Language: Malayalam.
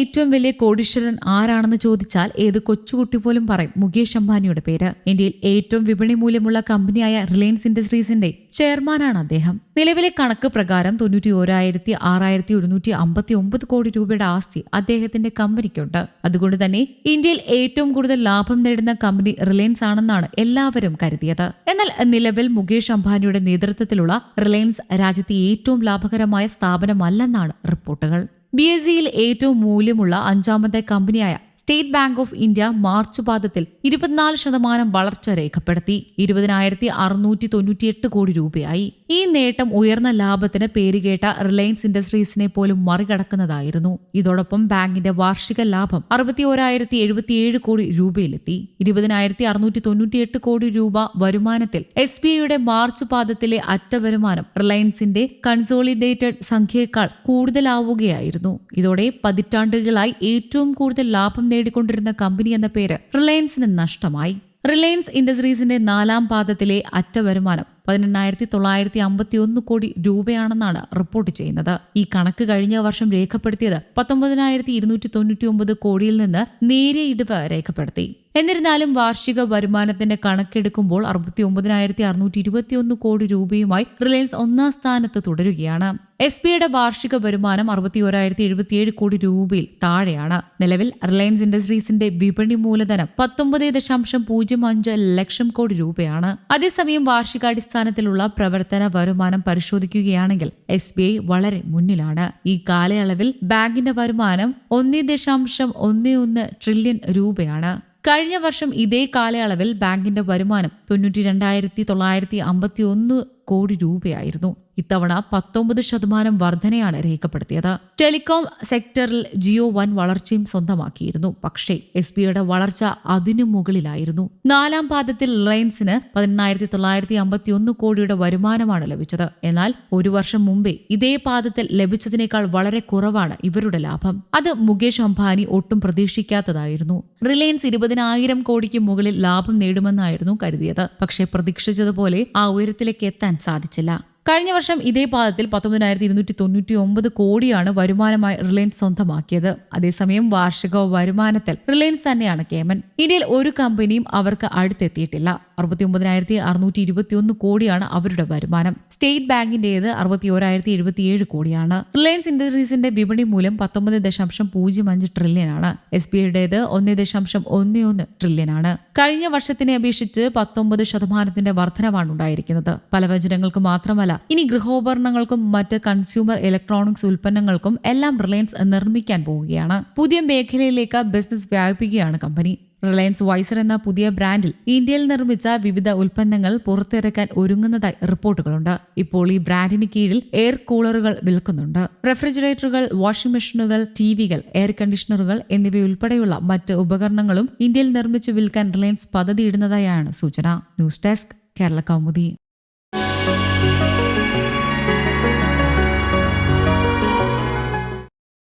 ഏറ്റവും വലിയ കോടീശ്വരൻ ആരാണെന്ന് ചോദിച്ചാൽ ഏത് കൊച്ചുകുട്ടി പോലും പറയും. മുകേഷ് അംബാനിയുടെ പേര്. ഇന്ത്യയിൽ ഏറ്റവും വിപണി മൂല്യമുള്ള കമ്പനിയായ റിലയൻസ് ഇൻഡസ്ട്രീസിന്റെ ചെയർമാനാണ് അദ്ദേഹം. നിലവിലെ കണക്ക് പ്രകാരം തൊണ്ണൂറ്റി ഓരായിരത്തി ആറായിരത്തി ഒരുന്നൂറ്റി അമ്പത്തി ഒമ്പത് കോടി രൂപയുടെ ആസ്തി അദ്ദേഹത്തിന്റെ കമ്പനിക്കുണ്ട്. അതുകൊണ്ട് തന്നെ ഇന്ത്യയിൽ ഏറ്റവും കൂടുതൽ ലാഭം നേടുന്ന കമ്പനി റിലയൻസ് ആണെന്നാണ് എല്ലാവരും കരുതിയത്. എന്നാൽ നിലവിൽ മുകേഷ് അംബാനിയുടെ നേതൃത്വത്തിലുള്ള റിലയൻസ് രാജ്യത്തെ ഏറ്റവും ലാഭകരമായ സ്ഥാപനമല്ലെന്നാണ് റിപ്പോർട്ടുകൾ. ബി എസ് സിയിൽ ഏറ്റവും മൂല്യമുള്ള അഞ്ചാമത്തെ കമ്പനിയായ State Bank of India March പാദത്തിൽ ഇരുപത്തിനാല് ശതമാനം വളർച്ച രേഖപ്പെടുത്തി. ഇരുപതിനായിരത്തി അറുന്നൂറ്റി തൊണ്ണൂറ്റിയെട്ട് കോടി രൂപയായി. ഈ നേട്ടം ഉയർന്ന ലാഭത്തിന് പേരുകേട്ട റിലയൻസ് ഇൻഡസ്ട്രീസിനെ പോലും മറികടക്കുന്നതായിരുന്നു. ഇതോടൊപ്പം ബാങ്കിന്റെ വാർഷിക ലാഭം അറുപത്തി ഓരായിരത്തി എഴുപത്തിയേഴ് കോടി രൂപയിലെത്തി. ഇരുപതിനായിരത്തി അറുന്നൂറ്റി തൊണ്ണൂറ്റിയെട്ട് കോടി രൂപ വരുമാനത്തിൽ എസ് ബി ഐയുടെ മാർച്ച് പാദത്തിലെ അറ്റ വരുമാനം റിലയൻസിന്റെ കൺസോളിഡേറ്റഡ് സംഖ്യയേക്കാൾ കൂടുതലാവുകയായിരുന്നു. ഇതോടെ പതിറ്റാണ്ടുകളായി ഏറ്റവും കൂടുതൽ ലാഭം നേടിക്കൊണ്ടിരുന്ന കമ്പനി എന്ന പേര് റിലയൻസിന് നഷ്ടമായി. റിലയൻസ് ഇൻഡസ്ട്രീസിന്റെ നാലാം പാദത്തിലെ അറ്റ വരുമാനം പതിനെണ്ണായിരത്തി തൊള്ളായിരത്തി അമ്പത്തി ഒന്ന് കോടി രൂപയാണെന്നാണ് റിപ്പോർട്ട് ചെയ്യുന്നത്. ഈ കണക്ക് കഴിഞ്ഞ വർഷം രേഖപ്പെടുത്തിയത് പത്തൊമ്പതിനായിരത്തി ഇരുന്നൂറ്റി തൊണ്ണൂറ്റി ഒമ്പത് കോടിയിൽ നിന്ന് നേരിയ ഇടിവ് രേഖപ്പെടുത്തി. എന്നിരുന്നാലും വാർഷിക വരുമാനത്തിന്റെ കണക്കെടുക്കുമ്പോൾ അറുപത്തി ഒമ്പതിനായിരത്തി അറുന്നൂറ്റി ഇരുപത്തിയൊന്ന് കോടി രൂപയുമായി റിലയൻസ് ഒന്നാം സ്ഥാനത്ത് തുടരുകയാണ്. എസ് ബിയുടെ വാർഷിക വരുമാനം അറുപത്തി ഓരായിരത്തി എഴുപത്തിയേഴ് കോടി രൂപയിൽ താഴെയാണ്. നിലവിൽ റിലയൻസ് ഇൻഡസ്ട്രീസിന്റെ വിപണി മൂലധനം പത്തൊമ്പത് ദശാംശം പൂജ്യം അഞ്ച് ലക്ഷം കോടി രൂപയാണ്. അതേസമയം വാർഷികാടിസ്ഥാനത്തിലുള്ള പ്രവർത്തന വരുമാനം പരിശോധിക്കുകയാണെങ്കിൽ എസ് ബി ഐ വളരെ മുന്നിലാണ്. ഈ കാലയളവിൽ ബാങ്കിന്റെ വരുമാനം ഒന്നേ ദശാംശം ഒന്നേ ഒന്ന് ട്രില്യൺ രൂപയാണ്. കഴിഞ്ഞ വർഷം ഇതേ കാലയളവിൽ ബാങ്കിന്റെ വരുമാനം തൊണ്ണൂറ്റി രണ്ടായിരത്തി തൊള്ളായിരത്തി അമ്പത്തി ഒന്ന് കോടി രൂപയായിരുന്നു. ഇത്തവണ പത്തൊമ്പത് ശതമാനം വർധനയാണ് രേഖപ്പെടുത്തിയത്. ടെലികോം സെക്ടറിൽ ജിയോ വൻ വളർച്ചയും സ്വന്തമാക്കിയിരുന്നു. പക്ഷേ എസ് ബിയുടെ വളർച്ച അതിനു മുകളിലായിരുന്നു. നാലാം പാദത്തിൽ റിലയൻസിന് പതിനെണ്ണായിരത്തി തൊള്ളായിരത്തി അമ്പത്തി ഒന്ന് കോടിയുടെ വരുമാനമാണ് ലഭിച്ചത്. എന്നാൽ ഒരു വർഷം മുമ്പേ ഇതേ പാദത്തിൽ ലഭിച്ചതിനേക്കാൾ വളരെ കുറവാണ് ഇവരുടെ ലാഭം. അത് മുകേഷ് അംബാനി ഒട്ടും പ്രതീക്ഷിക്കാത്തതായിരുന്നു. റിലയൻസ് ഇരുപതിനായിരം കോടിക്ക് മുകളിൽ ലാഭം നേടുമെന്നായിരുന്നു കരുതിയത്. പക്ഷേ പ്രതീക്ഷിച്ചതുപോലെ ആ ഉയരത്തിലേക്ക് എത്താൻ സാധിച്ചില്ല. കഴിഞ്ഞ വർഷം ഇതേ പാദത്തിൽ പത്തൊമ്പതിനായിരത്തി ഇരുന്നൂറ്റി തൊണ്ണൂറ്റി ഒമ്പത് കോടിയാണ് വരുമാനമായി റിലയൻസ് സ്വന്തമാക്കിയത്. അതേസമയം വാർഷിക വരുമാനത്തിൽ റിലയൻസ് തന്നെയാണ് കേമൻ. ഇന്ത്യയിൽ ഒരു കമ്പനിയും അവർക്ക് അടുത്തെത്തിയിട്ടില്ല. അറുപത്തി ഒമ്പതിനായിരത്തി അറുന്നൂറ്റി ഇരുപത്തിയൊന്ന് കോടിയാണ് അവരുടെ വരുമാനം. സ്റ്റേറ്റ് ബാങ്കിന്റേത് അറുപത്തി ഓരായിരത്തി എഴുപത്തിയേഴ് കോടിയാണ്. റിലയൻസ് ഇൻഡസ്ട്രീസിന്റെ വിപണി മൂലം പത്തൊമ്പത് ദശാംശം പൂജ്യം അഞ്ച് ട്രില്യനാണ് എസ് ബി ഐയുടേത് ഒന്ന് ദശാംശം ഒന്ന് ഒന്ന് ട്രില്യനാണ് കഴിഞ്ഞ വർഷത്തിനെ അപേക്ഷിച്ച് പത്തൊമ്പത് ശതമാനത്തിന്റെ വർധനവാണ് ഉണ്ടായിരിക്കുന്നത്. പലവ്യഞ്ജനങ്ങൾക്ക് മാത്രമല്ല ഇനി ഗൃഹോപകരണങ്ങൾക്കും മറ്റ് കൺസ്യൂമർ ഇലക്ട്രോണിക്സ് ഉൽപ്പന്നങ്ങൾക്കും എല്ലാം റിലയൻസ് നിർമ്മിക്കാൻ പോവുകയാണ്. പുതിയ മേഖലയിലേക്ക് ബിസിനസ് വ്യാപിപ്പിക്കുകയാണ് കമ്പനി റിലയൻസ് വൈസർ എന്ന പുതിയ ബ്രാൻഡിൽ ഇന്ത്യയിൽ നിർമ്മിച്ച വിവിധ ഉൽപ്പന്നങ്ങൾ പുറത്തിറക്കാൻ ഒരുങ്ങുന്നതായി റിപ്പോർട്ടുകളുണ്ട്. ഇപ്പോൾ ഈ ബ്രാൻഡിന് കീഴിൽ എയർ കൂളറുകൾ വിൽക്കുന്നുണ്ട്. റെഫ്രിജറേറ്ററുകൾ വാഷിംഗ് മെഷീനുകൾ ടിവികൾ എയർ കണ്ടീഷണറുകൾ എന്നിവയുൾപ്പെടെയുള്ള മറ്റ് ഉപകരണങ്ങളും ഇന്ത്യയിൽ നിർമ്മിച്ച് വിൽക്കാൻ റിലയൻസ് പദ്ധതിയിടുന്നതായാണ് സൂചന. News desk Kerala Kaumudi.